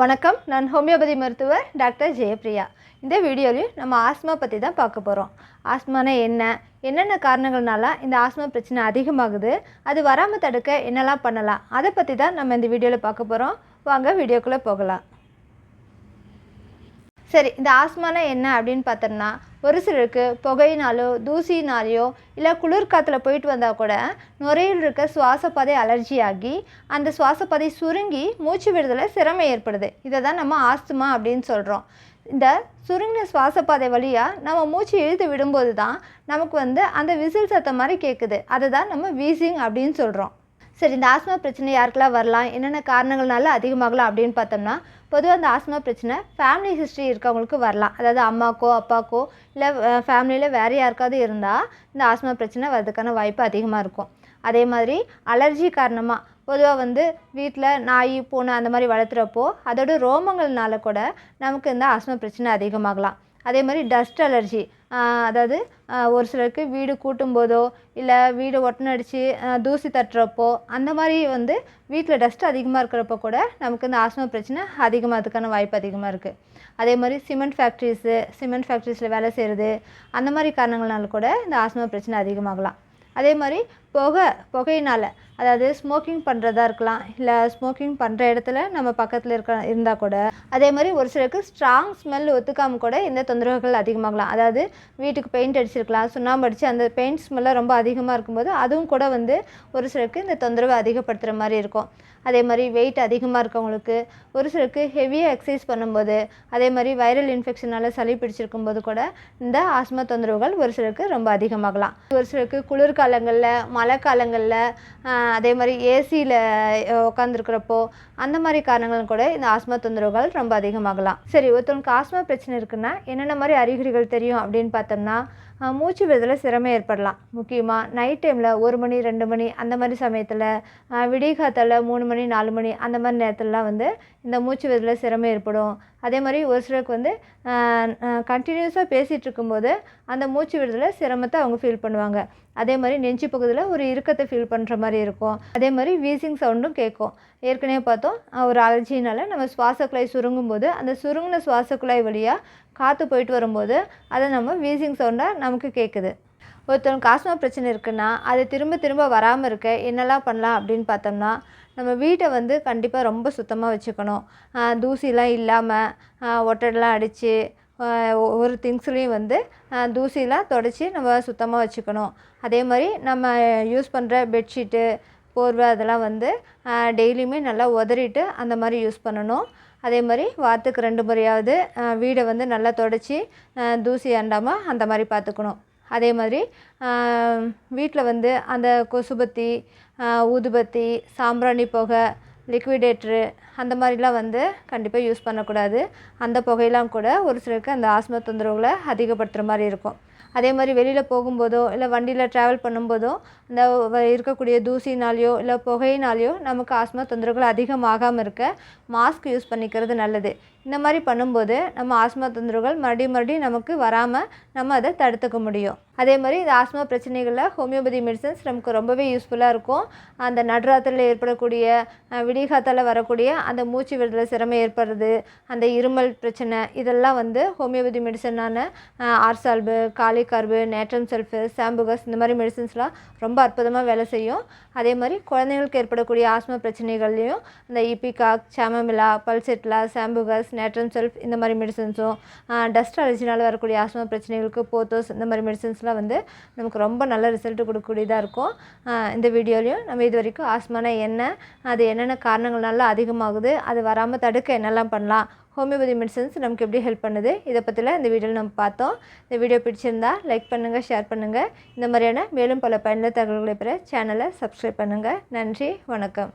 வணக்கம். நான் ஹோமியோபதி மருத்துவர் டாக்டர் ஜெயப்ரியா இந்த வீடியோலையும் நம்ம ஆஸ்மா பற்றி தான் பார்க்க போகிறோம் ஆஸ்மானா என்ன? என்னென்ன காரணங்கள்னால இந்த ஆஸ்மா பிரச்சனை அதிகமாகுது? அது வராமல் தடுக்க என்னெல்லாம் பண்ணலாம்? அதை பற்றி தான் நம்ம இந்த வீடியோவில் பார்க்க போகிறோம் வாங்க வீடியோக்குள்ளே போகலாம். சரி இந்த ஆஸ்மானா என்ன அப்படின்னு பார்த்தோம்னா ஒரு சிலருக்கு புகையினாலோ தூசினாலேயோ இல்லை குளிர் காற்றுல போயிட்டு வந்தால் கூட நுரையில் இருக்க சுவாசப்பாதை அலர்ஜி ஆகி அந்த சுவாசப்பாதை சுருங்கி மூச்சு விடுதலை சிரமம் ஏற்படுது. இதை தான் நம்ம ஆஸ்துமா அப்படின்னு சொல்கிறோம் இந்த சுருங்கின சுவாசப்பாதை வழியாக நம்ம மூச்சு இழுத்து விடும்போது தான் நமக்கு வந்து அந்த விசில் சத்தம் மாதிரி கேட்குது அதை தான் நம்ம வீசிங் அப்படின்னு சொல்கிறோம் சரி இந்த ஆஸ்மா பிரச்சனை யாருக்கெல்லாம் வரலாம்? என்னென்ன காரணங்கள்னால அதிகமாகலாம் அப்படின்னு பார்த்தோம்னா பொதுவாக அந்த ஆஸ்மா பிரச்சனை ஃபேமிலி ஹிஸ்ட்ரி இருக்கவங்களுக்கு வரலாம். அதாவது அம்மாக்கோ அப்பாக்கோ இல்லை ஃபேமிலியில் வேறு யாருக்காவது இருந்தால் இந்த ஆஸ்மா பிரச்சனை வர்றதுக்கான வாய்ப்பு அதிகமாக இருக்கும். அதே மாதிரி அலர்ஜி காரணமாக பொதுவாக வந்து வீட்டில் நாய் பூனை அந்த மாதிரி வளர்த்துறப்போ அதோட ரோமங்கள்னால கூட நமக்கு இந்த ஆஸ்மா பிரச்சனை அதிகமாகலாம். அதே மாதிரி டஸ்ட் அலர்ஜி அதாவது ஒரு சிலருக்கு வீடு கூட்டும் போதோ இல்லை வீடு ஒட்டனடிச்சு தூசி தட்டுறப்போ அந்த மாதிரி வந்து வீட்டில் டஸ்ட் அதிகமாக இருக்கிறப்போ கூட நமக்கு இந்த ஆஸ்மா பிரச்சனை அதிகமாகிறதுக்கான வாய்ப்பு அதிகமாக இருக்குது அதே மாதிரி சிமெண்ட் ஃபேக்ட்ரிஸு சிமெண்ட் ஃபேக்ட்ரிஸில் வேலை செய்கிறது அந்த மாதிரி காரணங்கள்னால கூட இந்த ஆஸ்மா பிரச்சனை அதிகமாகலாம். அதே மாதிரி புகை புகையினால் அதாவது ஸ்மோக்கிங் பண்ணுறதா இருக்கலாம் இல்லை ஸ்மோக்கிங் பண்ணுற இடத்துல நம்ம பக்கத்தில் இருக்க இருந்தால் கூட அதே மாதிரி ஒரு சிலருக்கு ஸ்ட்ராங் ஸ்மெல் ஒத்துக்காமல் கூட இந்த தொந்தரவுகள் அதிகமாகலாம். அதாவது வீட்டுக்கு பெயிண்ட் அடிச்சிருக்கலாம் சுண்ணாம்பு அடித்து அந்த பெயிண்ட் ஸ்மெல்லாம் ரொம்ப அதிகமாக இருக்கும்போது அதுவும் கூட வந்து ஒரு சிலருக்கு இந்த தொந்தரவை அதிகப்படுத்துகிற மாதிரி இருக்கும். அதே மாதிரி வெயிட் அதிகமாக இருக்கவங்களுக்கு ஒரு சிலருக்கு ஹெவியாக எக்ஸசைஸ் பண்ணும்போது அதே மாதிரி வைரல் இன்ஃபெக்ஷனால் சளி பிடிச்சிருக்கும் போது கூட இந்த ஆஸ்மா தொந்தரவுகள் ஒரு சிலருக்கு ரொம்ப அதிகமாகலாம். ஒரு சிலருக்கு குளிர்காலங்களில் மழை காலங்களில் அதே மாதிரி ஏசியில் உட்காந்துருக்கிறப்போ அந்த மாதிரி காரணங்களும் கூட இந்த ஆஸ்மா தொந்தரவுகள் ரொம்ப அதிகமாகலாம். சரி ஒருத்தவங்களுக்கு ஆஸ்மா பிரச்சனை இருக்குன்னா என்னென்ன மாதிரி அறிகுறிகள் தெரியும் அப்படின்னு பார்த்தோம்னா மூச்சு விடுதலை சிரமம் ஏற்படலாம். முக்கியமாக நைட் டைமில் ஒரு மணி ரெண்டு மணி அந்த மாதிரி சமயத்தில் விடிகாத்தால மூணு மணி நாலு மணி அந்த மாதிரி நேரத்துலலாம் வந்து இந்த மூச்சு விடுதலை சிரமம் ஏற்படும். அதே மாதிரி ஒரு சிலருக்கு வந்து கண்டினியூஸாக பேசிகிட்டு இருக்கும்போது அந்த மூச்சு விடுதலை சிரமத்தை அவங்க ஃபீல் பண்ணுவாங்க. அதே மாதிரி நெஞ்சு பகுதியில் ஒரு இறுக்கத்தை ஃபீல் பண்ணுற மாதிரி இருக்கும். அதே மாதிரி வீசிங் சவுண்டும் கேட்கும் ஏற்கனவே பார்த்தோம் ஒரு அலர்ஜினால் நம்ம சுவாச குழாய் சுருங்கும் போது அந்த சுருங்கின சுவாச குழாய் வழியாக காற்று போயிட்டு வரும்போது அதை நம்ம வீசிங் சவுண்டாக நமக்கு கேட்குது ஒருத்தவனுக்கு ஆஸ்மா பிரச்சனை இருக்குன்னா அது திரும்ப திரும்ப வராமல் இருக்க என்னெல்லாம் பண்ணலாம் அப்படின்னு பார்த்தோம்னா நம்ம வீட்டை வந்து கண்டிப்பாக ரொம்ப சுத்தமாக வச்சுக்கணும். தூசிலாம் இல்லாமல் ஒட்டடெலாம் அடித்து ஒரு திங்ஸ்லேயும் வந்து தூசிலாம் தொடச்சி நம்ம சுத்தமாக வச்சுக்கணும். அதே மாதிரி நம்ம யூஸ் பண்ணுற பெட்ஷீட்டு போர்வை அதெல்லாம் வந்து டெய்லியுமே நல்லா உதறிட்டு அந்த மாதிரி யூஸ் பண்ணணும். அதே மாதிரி வாரத்துக்கு ரெண்டு முறையாவது வீடை வந்து நல்லா தொடச்சி தூசி அண்டாமல் அந்த மாதிரி பார்த்துக்கணும். அதே மாதிரி வீட்டில் வந்து அந்த கொசுபத்தி ஊதுபத்தி சாம்பிராணி புகை லிக்விடேட்ரு அந்த மாதிரிலாம் வந்து கண்டிப்பாக யூஸ் பண்ணக்கூடாது. அந்த புகையெல்லாம் கூட ஒரு சிலருக்கு அந்த ஆஸ்மா தொந்தரவுகளை அதிகப்படுத்துகிற மாதிரி இருக்கும். அதே மாதிரி வெளியில் போகும்போதோ இல்லை வண்டியில் ட்ராவல் பண்ணும்போதோ இந்த இருக்கக்கூடிய தூசினாலேயோ இல்லை புகையினாலேயோ நமக்கு ஆஸ்மா தொந்தரவுகள் அதிகமாகாமல் இருக்க மாஸ்க் யூஸ் பண்ணிக்கிறது நல்லது. இந்த மாதிரி பண்ணும்போது நம்ம ஆஸ்மா தொந்தரவுகள் மறுபடியும் மறுபடியும் நமக்கு வராமல் நம்ம அதை தடுத்துக்க முடியும். அதே மாதிரி இந்த ஆஸ்மா பிரச்சனைகளில் ஹோமியோபதி மெடிசன்ஸ் நமக்கு ரொம்பவே யூஸ்ஃபுல்லாக இருக்கும். அந்த நடுராத்திரியில் ஏற்படக்கூடிய விடிகாத்தால் விடிகாத்தால வரக்கூடிய அந்த மூச்சு விடுதலை சிரமம் ஏற்படுறது அந்த இருமல் பிரச்சனை இதெல்லாம் வந்து homeopathy மெடிசனான ars alb kali carb natrum sulph sambucus இந்த மாதிரி மெடிசன்ஸ்லாம் ரொம்ப அற்புதமாக வேலை செய்யும். அதே மாதிரி குழந்தைங்களுக்கு ஏற்படக்கூடிய ஆஸ்மா பிரச்சனைகள்லையும் இந்த இபிகாக் சாமமிலா பல்செட்லா சாம்புகஸ் நேட்ரன் செல்ஃப் இந்த மாதிரி மெடிசன்ஸும் டஸ்ட் அலர்ஜினால் வரக்கூடிய ஆஸ்மா பிரச்சனைகளுக்கு போத்தோஸ் இந்த மாதிரி மெடிசன்ஸ்லாம் வந்து நமக்கு ரொம்ப நல்ல ரிசல்ட் கொடுக்கக்கூடியதாக இருக்கும். இந்த வீடியோலையும் நம்ம இது வரைக்கும் ஆஸ்மானா என்ன அது என்னென்ன காரணங்கள்னால அதிகமாகுது அது வராமல் தடுக்க என்னெல்லாம் பண்ணலாம் ஹோமியோபதி மெடிசன்ஸ் நமக்கு எப்படி ஹெல்ப் பண்ணுது இதை பற்றிலாம் இந்த வீடியோவில் நம்ம பார்த்தோம். இந்த வீடியோ பிடிச்சிருந்தா லைக் பண்ணுங்கள் ஷேர் பண்ணுங்கள் இந்த மாதிரியான மேலும் பல பயனுள்ள தகவல்களை பெற சேனலை சப்ஸ்கிரைப் பண்ணுங்கள் நன்றி வணக்கம்.